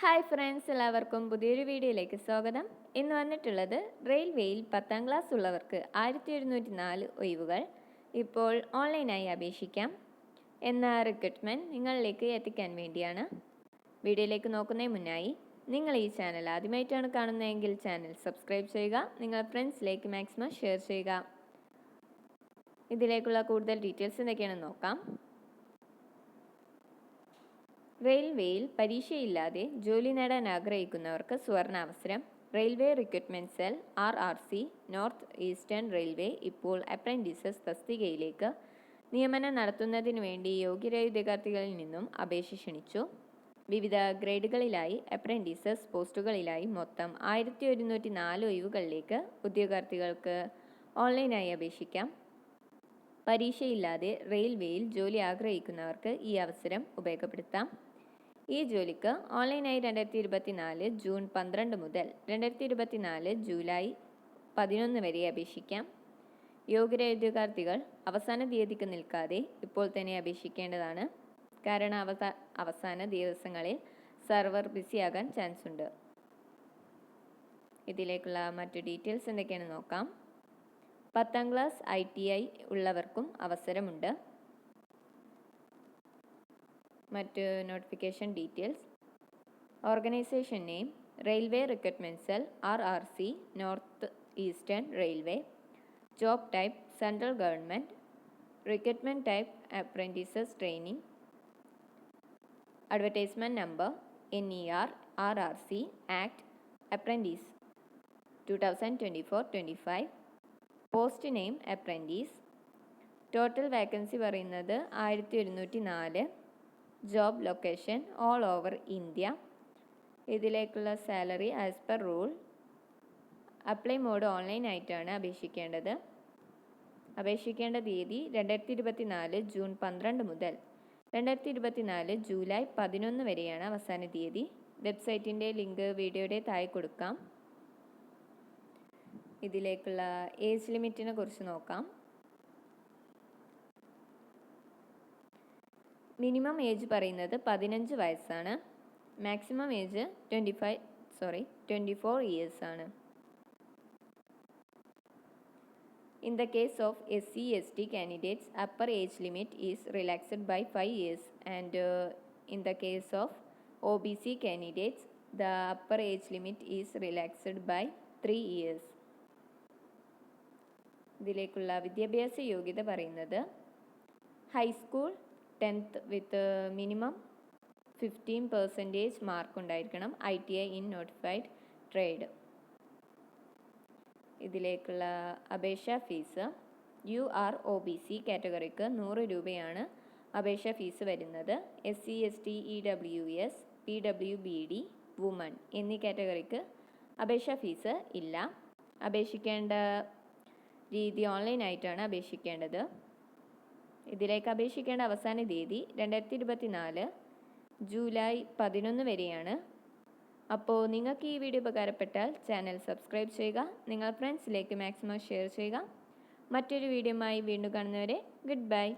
Hi friends എല്ലാവർക്കും പുതിയൊരു വീഡിയോയിലേക്ക് സ്വാഗതം. ഇന്ന് വന്നിട്ടുള്ളത് റെയിൽവേയിൽ പത്താം ക്ലാസ് ഉള്ളവർക്ക് ആയിരത്തി എഴുന്നൂറ്റി നാല് ഒഴിവുകൾ. ഇപ്പോൾ ഓൺലൈനായി അപേക്ഷിക്കാം. എന്ന റിക്രൂട്ട്മെന്റ് നിങ്ങളിലേക്ക് എത്തിക്കാൻ വേണ്ടിയാണ്. വീഡിയോയിലേക്ക് നോക്കുന്നതിന് മുന്നായി നിങ്ങൾ ഈ ചാനൽ ആദ്യമായിട്ടാണ് കാണുന്നതെങ്കിൽ ചാനൽ സബ്സ്ക്രൈബ് ചെയ്യുക നിങ്ങൾ ഫ്രണ്ട്സിലേക്ക് മാക്സിമം ഷെയർ ചെയ്യുക. ഇതിലേക്കുള്ള കൂടുതൽ ഡീറ്റെയിൽസ് എന്തൊക്കെയാണെന്ന് നോക്കാം. റെയിൽവേയിൽ പരീക്ഷയില്ലാതെ ജോലി നേടാൻ ആഗ്രഹിക്കുന്നവർക്ക് സുവർണാവസരം. Railway recruitment cell R R C north eastern railway ഇപ്പോൾ അപ്രന്റീസസ് തസ്തികയിലേക്ക് നിയമനം നടത്തുന്നതിന് വേണ്ടി യോഗ്യരായ ഉദ്യോഗാർത്ഥികളിൽ നിന്നും അപേക്ഷ ക്ഷണിച്ചു. വിവിധ ഗ്രേഡുകളിലായി അപ്രന്റീസസ് പോസ്റ്റുകളിലായി മൊത്തം ആയിരത്തി ഒരുന്നൂറ്റി നാല് ഒഴിവുകളിലേക്ക് ഉദ്യോഗാർത്ഥികൾക്ക് ഓൺലൈനായി അപേക്ഷിക്കാം. പരീക്ഷയില്ലാതെ റെയിൽവേയിൽ ജോലി ആഗ്രഹിക്കുന്നവർക്ക് ഈ അവസരം ഉപയോഗപ്പെടുത്താം. ഈ ജോലിക്ക് ഓൺലൈനായി രണ്ടായിരത്തി ഇരുപത്തിനാല് ജൂൺ പന്ത്രണ്ട് മുതൽ രണ്ടായിരത്തി ഇരുപത്തിനാല് ജൂലൈ പതിനൊന്ന് വരെ അപേക്ഷിക്കാം. യോഗ്യരായ ഉദ്യോഗാർത്ഥികൾ അവസാന തീയതിക്ക് നിൽക്കാതെ ഇപ്പോൾ തന്നെ അപേക്ഷിക്കേണ്ടതാണ്. കാരണം അവസാ അവസാന ദിവസങ്ങളിൽ സെർവർ ബിസിയാകാൻ ചാൻസ് ഉണ്ട് ഇതിലേക്കുള്ള മറ്റു ഡീറ്റെയിൽസ് എന്തൊക്കെയാണെന്ന് നോക്കാം. പത്താം ക്ലാസ് ഐ ടി ഐ ഉള്ളവർക്കും അവസരമുണ്ട്. മറ്റ് notification details organisation name railway recruitment cell R R C north eastern railway job type central government recruitment type apprentices training advertisement number N E R R R C act apprentice two thousand twenty four twenty five post name apprentice total vacancy പറയുന്നത് ആയിരത്തി ഒരുന്നൂറ്റി നാല്. Job location all over India ഇതിലേക്കുള്ള salary as per rule apply mode online ആയിട്ടാണ് അപേക്ഷിക്കേണ്ടത്. അപേക്ഷിക്കേണ്ട തീയതി രണ്ടായിരത്തി ഇരുപത്തി നാല് ജൂൺ പന്ത്രണ്ട് മുതൽ രണ്ടായിരത്തി ഇരുപത്തി നാല് ജൂലൈ പതിനൊന്ന് വരെയാണ് അവസാന തീയതി. വെബ്സൈറ്റിന്റെ ലിങ്ക് വീഡിയോയുടെ താഴെ കൊടുക്കാം. ഇതിലേക്കുള്ള ഏജ് ലിമിറ്റിനെ കുറിച്ച് നോക്കാം. മിനിമം ഏജ് പറയുന്നത് പതിനഞ്ച് വയസ്സാണ്. Maximum age twenty five sorry twenty four years ആണ് in the case of S C S T candidates upper age limit is relaxed by five years and in the case of O B C candidates the upper age limit is relaxed by three years ഇതിലേക്കുള്ള വിദ്യാഭ്യാസ യോഗ്യത പറയുന്നത് high school tenth with minimum fifteen percentage mark ഉണ്ടായിരിക്കണം. I T I in notified trade ഇതിലേക്കുള്ള അപേക്ഷാ fees. You are O B C കാറ്റഗറിക്ക് നൂറ് രൂപയാണ് അപേക്ഷാ ഫീസ് വരുന്നത്. S C S T E W S P W B D woman എന്നീ കാറ്റഗറിക്ക് അപേക്ഷാ ഫീസ് ഇല്ല. അപേക്ഷിക്കേണ്ട രീതി ഓൺലൈനായിട്ടാണ് അപേക്ഷിക്കേണ്ടത്. ഇതിലേക്ക് അപേക്ഷിക്കേണ്ട അവസാന തീയതി രണ്ടായിരത്തി ഇരുപത്തി നാല് ജൂലൈ പതിനൊന്ന് വരെയാണ്. അപ്പോൾ നിങ്ങൾക്ക് ഈ വീഡിയോ ഉപകാരപ്പെട്ടാൽ ചാനൽ സബ്സ്ക്രൈബ് ചെയ്യുക നിങ്ങൾ ഫ്രണ്ട്സിലേക്ക് മാക്സിമം ഷെയർ ചെയ്യുക. മറ്റൊരു വീഡിയോയുമായി വീണ്ടും കാണുന്നവരെ ഗുഡ് ബൈ.